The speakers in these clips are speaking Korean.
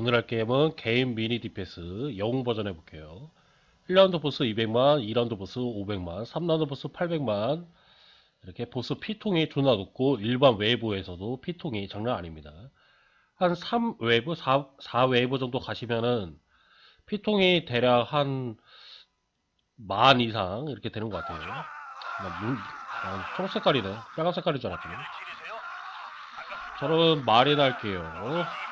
오늘 할 게임은 개인 미니 DPS 영웅 버전 해볼게요. 1라운드 보스 200만, 2라운드 보스 500만, 3라운드 보스 800만 이렇게 보스 피통이 존나 높고 일반 웨이브에서도 피통이 장난 아닙니다. 한 3웨이브, 4, 4웨이브 정도 가시면은 피통이 대략 한 만 이상 이렇게 되는 것 같아요. 나 물, 아, 총 색깔이네. 빨간 색깔인 줄 알았더니. 저는 말이 날게요.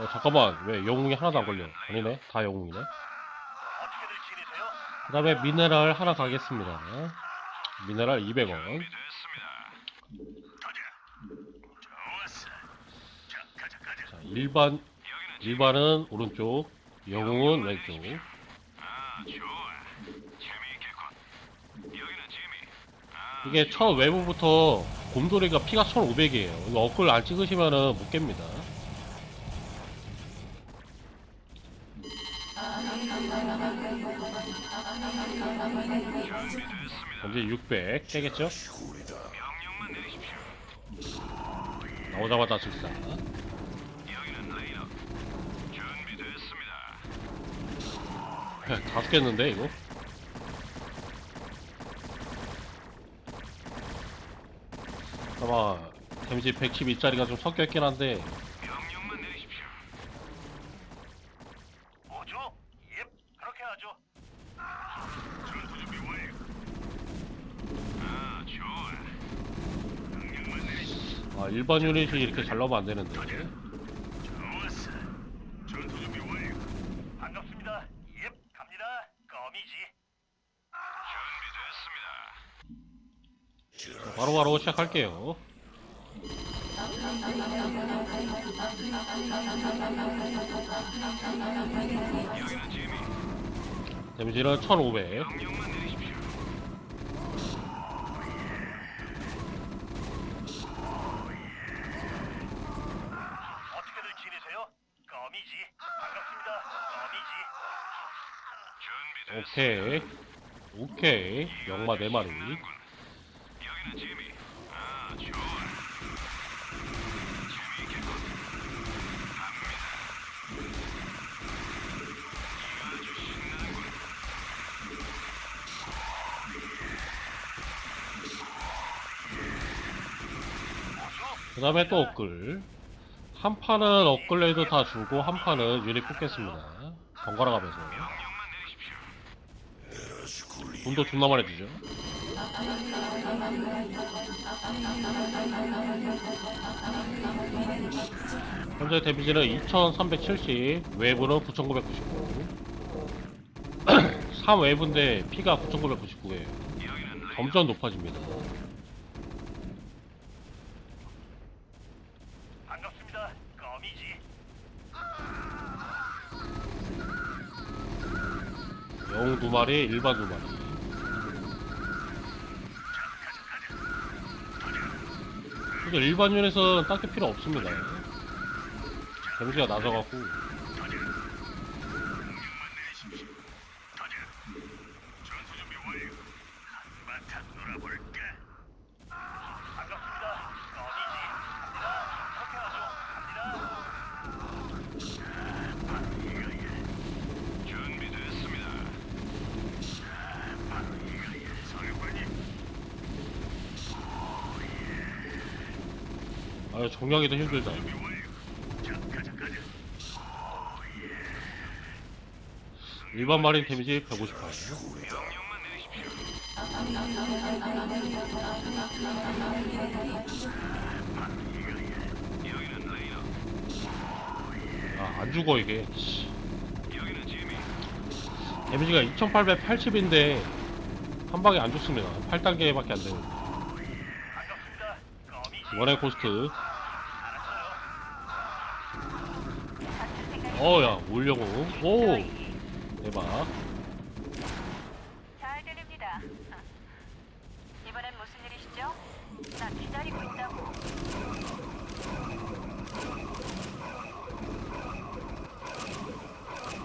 어, 잠깐만. 왜 영웅이 하나도 안 걸려? 아니네. 다 영웅이네. 그 다음에 미네랄 하나 가겠습니다. 미네랄 200원. 자 일반 일반은 오른쪽 영웅은 왼쪽. 이게 첫 외부부터 곰돌이가 피가 1500이에요. 이거 업글 안 찍으시면은 못 깹니다 현재 600 깨겠죠? 나오자마자 즉사 다섯 깼는데 이거? 아마 데미지 112짜리가 좀 섞여 있긴 한데 명령만 내리십시오. 뭐죠? 예, 그렇게 하죠. 전투 준비 완료. 아, 좋아. 명령만 내리십시오. 아 일반 유닛이 이렇게 잘 나오면 안 되는데. 껌이지. 바로 바로 시작할게요 여기는 지미. 데미지는 1500 명령만 내리십시오. 어떻게들 지내세요? 껌이지. 반갑습니다. 껌이지. 준비됐습니다. 오케이 오케이 영마 4마리 여기는 지미. 아, 좋아. 재미있겠군. 갑니다. 이거 아주 신나는군. 뭐죠? 그 다음에 또 업글 한 판은 업글레이드 다 주고 한 판은 유닛 뽑겠습니다 번갈아 가면서. 돈도 존나 많이 주죠 현재 데미지는 2370 외부는 9999 3 외부인데 피가 9999예요 여기는 레이더. 점점 높아집니다. 껌이지. 영웅 두 마리 일반 두 마리. 근데 일반 유닛은 딱히 필요 없습니다. 데미지가 낮아갖고 전투 준비 완료. 한바탕 놀아볼까? 반갑습니다. 껌이지. 갑니다. 그렇게 하죠. 갑니다. 준비됐습니다. 바로 이거야, 사령관님. 아 정리하기도 힘들다. 일반 마린 데미지 158 명령만 내리십시오. 여기는 레이더. 아안 죽어 이게. 데미지가 2880인데 한 방에 안 죽습니다 8단계밖에 안 되는 반갑습니다. 껌이지. 이번에 고스트 알았 어야 올려고. 오. 대박 잘 들립니다. 이번엔 무슨 일이시죠? 나 기다리고 있다고.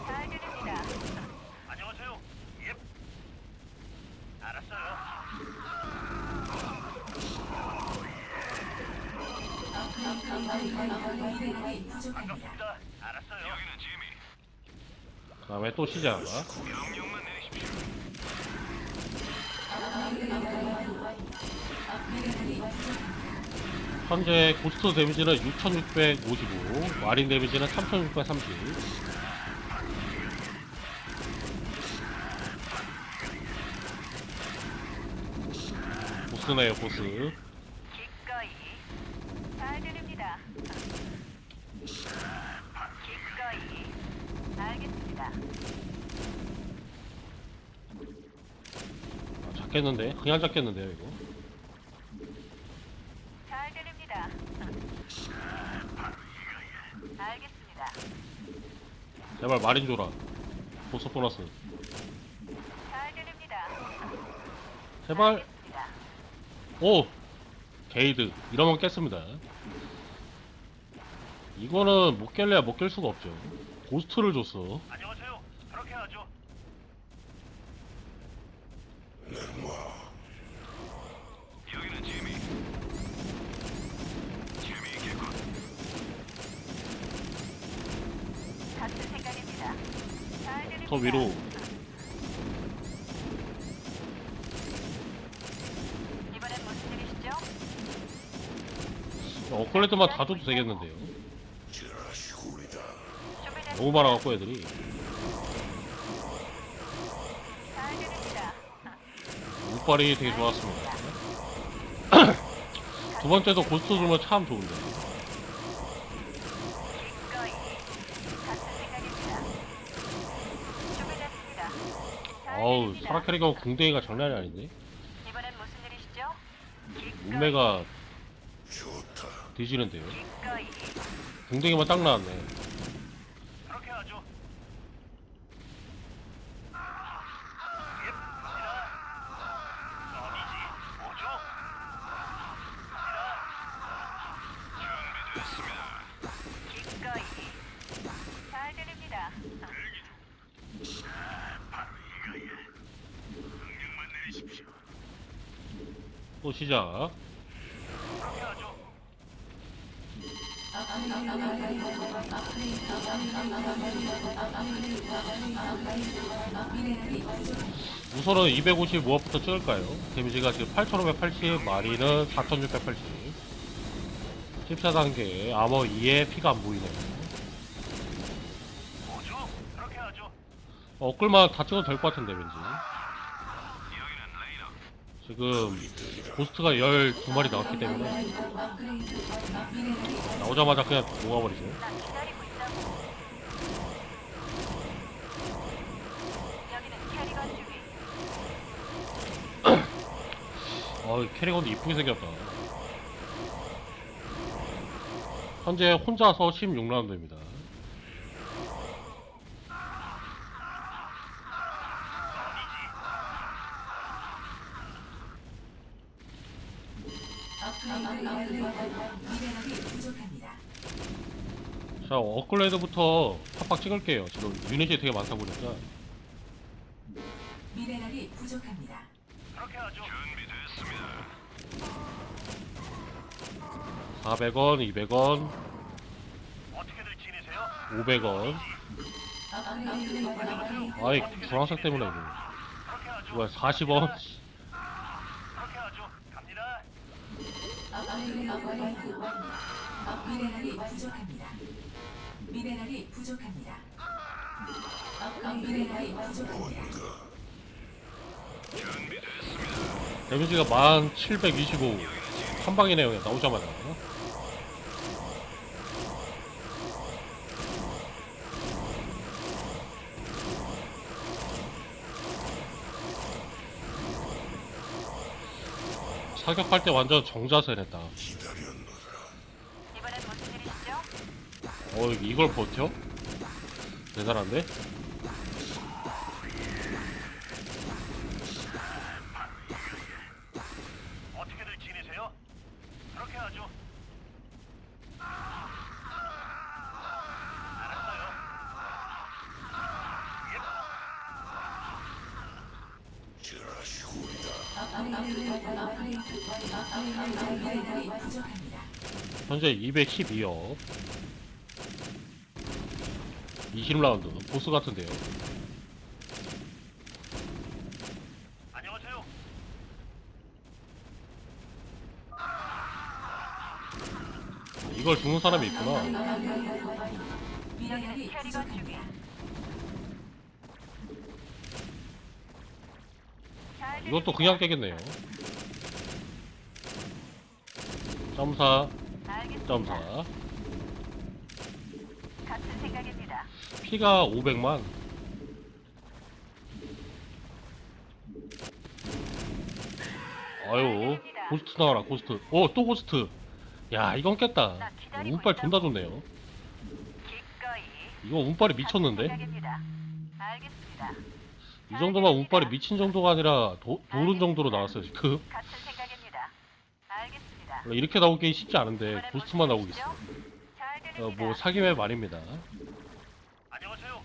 잘 들립니다. 안녕하세요. 예. 알았어요. 미네랄이 부족합니다. 반갑습니다. 알았어요. 여기는 지미. 그 다음에 또 시작. 명령만 내리십시오. 미네랄이 부족합니다. 현재 고스트 데미지는 6655, 마린 데미지는 3630. 보스네요, 보스. 기꺼이 잘 들립니다. 기꺼이 알겠습니다. 아, 잡겠는데? 그냥 잡겠는데요, 이거. 잘 들립니다. 알겠습니다. 제발 마린 줘라. 보스 보너스. 잘 들립니다. 제발. 알겠습니다. 오! 게이드. 이러면 깼습니다. 이거는 못 깰래야 못 깰 수가 없죠. 고스트를 줬어. 안녕하세요. 그렇게 하죠. 여기는 지미. 재미있겠군. 같은 생각입니다. 잘 들립니다. 더 위로. 이번엔 무슨 일이시죠? 업그레이드만 다 줘도 되겠는데요. 너무 많아갖고 애들이. 잘 들립니다. 운빨이 되게 좋았습니다. 두 번째도 고스트 주면 참 좋은데. 어우, 들립니다. 사라 캐리가 궁뎅이가 장난이 아닌데? 이번엔 무슨 일이시죠? 몸매가 뒤지는데요. 궁뎅이만 딱 나왔네. 그렇게 하죠. 예, 갑니다. 어디지? 뭐죠? 갑니다. 준비됐습니다. 기꺼이 잘 들립니다. 명령만 내리십시오. 또 시작. 우선은 250 무엇부터 찍을까요? 데미지가 지금 8580, 마리는 4680. 14단계, 아머 2에 피가 안 보이네요. 어, 끌만 다 찍어도 될 것 같은데, 왠지. 지금, 고스트가 12마리 나왔기 때문에, 나오자마자 그냥 녹아버리죠. 어, 캐리건도 이쁘게 생겼다. 현재 혼자서 16라운드입니다. 자, 업글레이드부터 팍팍 찍을게요. 지금 유닛이 되게 많다 보니까. 미네랄이 부족합니다. 그렇게 하죠. 준비됐습니다. 400원, 200원, 어떻게들 지내세요? 500원. 아이, 주황색 때문에 이거. 그렇게 하죠. 뭐야, 40원? 그렇게 하죠. 갑니다. 미네랄이 부족합니다. 미네랄이 부족합니다. 미네랄이 부족합니다. 데미지가 1725. 한 방이네요, 그냥 나오자마자. 사격할 때 완전 정자세냈다. 이번엔 무슨 일이시죠? 어, 이걸 버텨? 대단한데? 어떻게들 지내세요? 그렇게 하죠. 현재 212억. 20라운드 보스 같은데요 안녕하세요. 이걸 죽는 사람이 있구나 미네랄이 캐리건 이것도. 그냥 깨겠네요 점사 알겠습니다. 점사 같은 생각입니다. 피가 500만. 아유 고스트 나와라 고스트. 어 또 고스트. 야 이건 깼다. 운빨 존나 좋네요. 이거 운빨이 미쳤는데. 이 정도만 운빨이 미친 정도가 아니라 도, 도른 정도로 나왔어요 지금. 이렇게 나오기 쉽지 않은데 고스트만 나오고 있어 어. 뭐 사기맵 아닙니다 안녕하세요.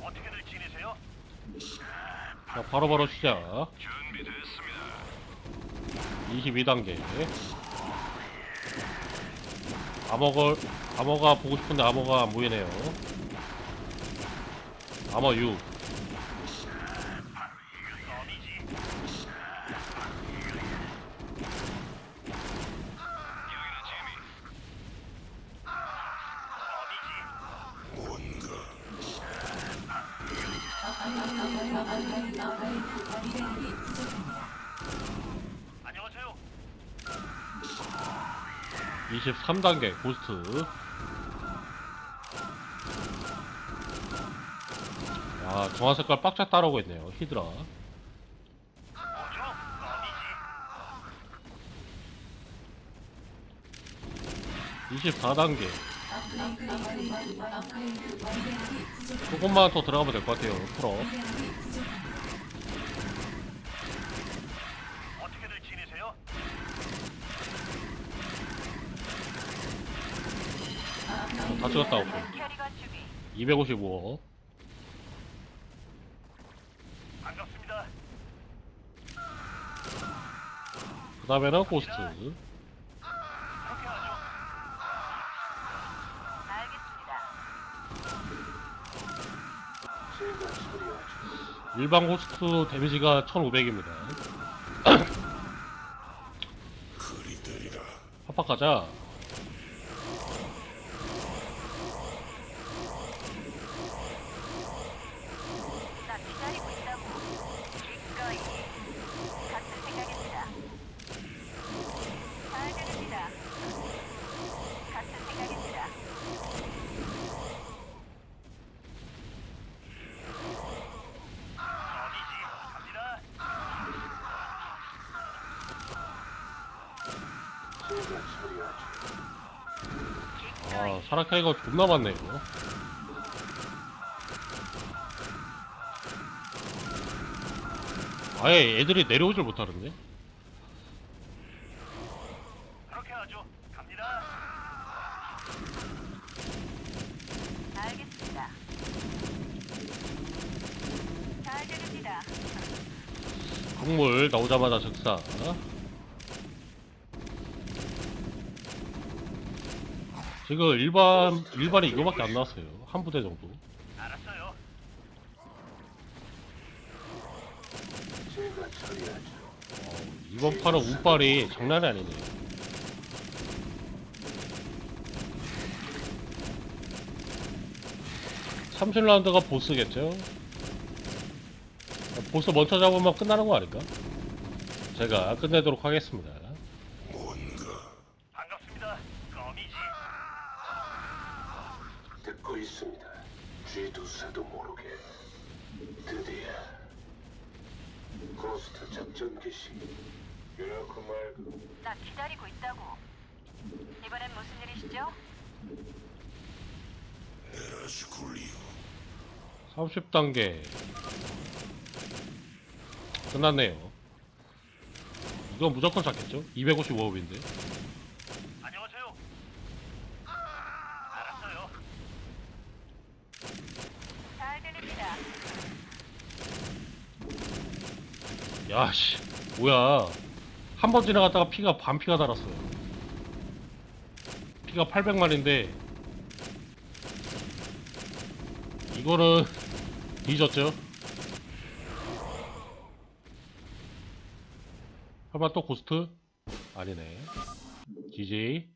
어떻게들 지내세요? 자 바로바로 시작 준비됐습니다. 22단계 암호걸 암호가 보고 싶은데 암호가 안 보이네요. 암호 6 껌이지. 여기는 재미. 껌이지. 미네랄이 부족합니다. 안녕하세요. 23단계 고스트 아 정화 색깔 빡짝 따라오고 있네요 히드라 뭐죠? 껌이지. 24단계 미네랄이 부족합니다. 조금만 더 들어가면 될 것 같아요 풀어 미네랄이 부족합니다. 어떻게들 지내세요? 다 찍었다 오케이 캐리건 주기. 255 반갑습니다. 그 다음에는 고스트 그렇게 하죠. 알겠습니다. 일반 고스트 데미지가 1500입니다 합박 가자 나 기다리고 있다고. 기꺼이. 같은 생각입니다. 잘 들립니다. 같은 생각입니다. 껌이지. 갑니다. 아 사라카이가 존나 많네 이거 아예 애들이 내려오질 못하는데 그렇게 하죠. 갑니다. 알겠습니다. 잘 들립니다. 광물 나오자마자 즉사 지금 일반 일반이 이거밖에 안 나왔어요 한 부대 정도 알았어요. 이번 판은 운빨이 장난이 아니네요 삼십 라운드가 보스겠죠 보스 먼저 잡으면 끝나는 거 아닌가? 제가 끝내도록 하겠습니다. 껌이지. 듣고 있습니다. 쥐두새도 모르게 드디어 고스트 작전 개시 그렇고 말고 나 기다리고 있다고. 이번엔 무슨 일이시죠? 30단계 끝났네요 이건 무조건 잡겠죠? 255업인데. 안녕하세요. 알았어요. 잘 들립니다. 야씨 뭐야. 한 번 지나갔다가 피가 반 피가 달았어요. 피가 800만인데 이거는 뒤졌죠? 설마 또 고스트? 아니네. GG